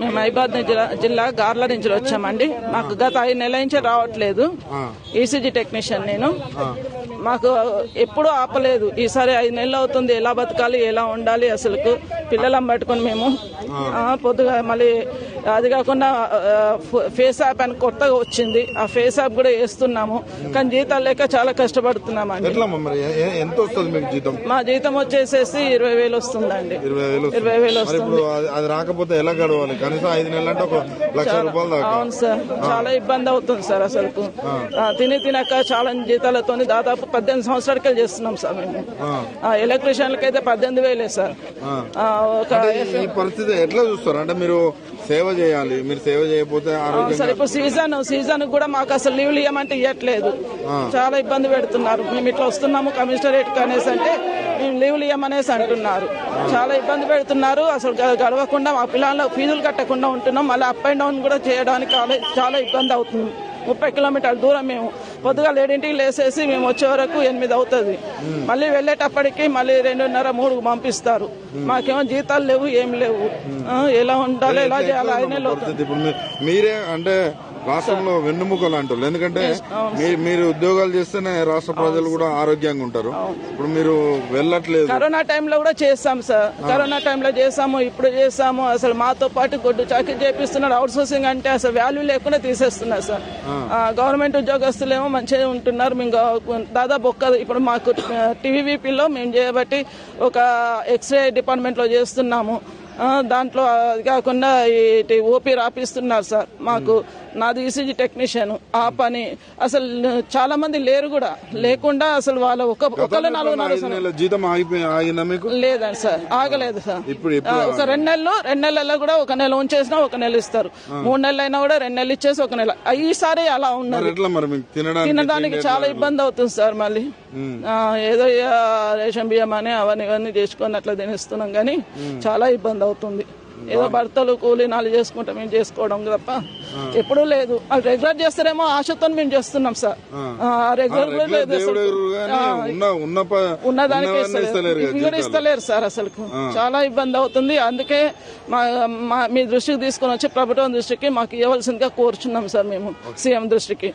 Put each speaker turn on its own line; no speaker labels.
మేము మైబాద్ జిల్లా జిల్లా గార్ల నుంచి వచ్చామండి. మాకు గత ఐదు నెలల నుంచి రావట్లేదు. ఈసీజీ టెక్నీషియన్ నేను. మాకు ఎప్పుడూ ఆపలేదు. ఈసారి ఐదు నెలలు అవుతుంది. ఎలా బతకాలి? ఎలా ఉండాలి? అసలుకు పిల్లలను పట్టుకొని మేము. పొద్దుగా మళ్ళీ అది కాకుండా ఫేస్ యాప్ అని కొత్తగా వచ్చింది. ఆ ఫేస్ యాప్ కూడా వేస్తున్నాము. కానీ జీతాలు లేక చాలా
ఎంత వస్తుంది మీకు జీతం?
మా జీతం వచ్చేసేసి ఇరవై వేలు వస్తుందండి.
ఇరవై వేలు వస్తుంది. అది- రాకపోతే ఎలా గడవాలి? కనీసం ఐదు నెలలు అంటే ఒక లక్ష రూపాయలు దాకా.
అవును సార్. చాలా ఇబ్బంది అవుతుంది సార్ అసలు తిని తినక చాలా జీతాలతో దాదాపు పద్దెనిమిది సంవత్సరాలకే చేస్తున్నాం సార్ మేము. ఎలక్ట్రీషియన్లకి అయితే పద్దెనిమిది వేలే సార్. ఒక
పరిస్థితి ఎట్లా చూస్తారు? అంటే మీరు సేవ చేయాలి. మీరు సేవ చేయకపోతే
సార్ ఇప్పుడు సీజన్ సీజన్ కూడా మాకు అసలు లీవ్లు ఇవ్వమంటే ఇవ్వట్లేదు చాలా ఇబ్బంది పెడుతున్నారు. మేము ఇట్లా వస్తున్నాము కమిషనరేట్ అనేసి అంటే మేము లీవ్లు ఇవ్వమనేసి అంటున్నారు. చాలా ఇబ్బంది పెడుతున్నారు. అసలు గడవకుండా మా పిల్లల ఫీజులు కట్టకుండా ఉంటున్నాం. మళ్ళీ అప్ అండ్ డౌన్ కూడా చేయడానికి చాలా ఇబ్బంది అవుతుంది. ముప్పై కిలోమీటర్ల దూరం మేము. పొద్దుగా ఏడింటికి లేసేసి మేము వచ్చే వరకు ఎనిమిది అవుతుంది. మళ్ళీ వెళ్ళేటప్పటికి మళ్ళీ రెండున్నర మూడు పంపిస్తారు. మాకేమో జీతాలు లేవు ఏం లేవు. ఎలా ఉండాలి ఎలా చేయాలి
మీరే అంటే రాష్ట్రంలో వెన్నుముకలు అంటారు ఎందుకంటే మీరు ఉద్యోగాలు చేస్తేనే రాష్ట్ర ప్రజలు కూడా ఆరోగ్యంగా ఉంటారు. ఇప్పుడు మీరు వెళ్ళట్లేదు.
కరోనా టైంలో కూడా చేస్తాం సార్. కరోనా టైంలో చేసాము ఇప్పుడు చేసాము అసలు మాతో పాటు గొడ్డు చాకరీ చేపిస్తున్నారు. అవుట్ సోర్సింగ్ అంటే అసలు వాల్యూ లేకుండా తీసేస్తున్నారు సార్. గవర్నమెంట్ ఉద్యోగస్తులేమో మంచిగా ఉంటున్నారు. మేము దాదాపు ఒక్క ఇప్పుడు మాకు టీవీపీలో మేము చేయబట్టి ఒక ఎక్స్రే డిపార్ట్మెంట్లో చేస్తున్నాము. దాంట్లో అది కాకుండా ఈ ఓపీ రాపిస్తున్నారు సార్. మాకు నాది ఈసీజీ టెక్నీషియన్ ఆ పని. అసలు చాలా మంది లేరు కూడా. లేకుండా అసలు వాళ్ళ ఒక ఒకళ్ళు
ఐదు నెలల జీతం
లేదండి సార్ ఆగలేదు సార్. ఒక రెండు నెలలు రెండు నెలల్లో కూడా ఒక నెల ఉంచేసినా ఒక నెల ఇస్తారు. మూడు నెలలు అయినా కూడా రెండు నెలలు ఇచ్చేసి ఒక నెల. ఈసారి అలా
మీకు తినడానికి
చాలా ఇబ్బంది అవుతుంది సార్ మళ్ళీ. ఏదో రేషన్ బియ్యం అని అవన్నీ ఇవన్నీ చేసుకొని అట్లా తినేస్తున్నాం కానీ చాలా ఇబ్బంది అవుతుంది. ఏదో భర్తలు కూలీ నాలు చేసుకుంటే మేము చేసుకోవడం తప్ప ఎప్పుడూ లేదు. అది రెగ్యులర్ చేస్తారేమో ఆశతో మేము చేస్తున్నాం సార్. ఆ, రెగ్యులర్ ఉన్నదానికి ఇస్తలేరు. సార్ అసలు చాలా ఇబ్బంది అవుతుంది. అందుకే మా మా మీ దృష్టికి తీసుకొని వచ్చి ప్రభుత్వం దృష్టికి మాకు ఇవ్వాల్సిందిగా కోరుచున్నాం సార్ మేము సీఎం దృష్టికి.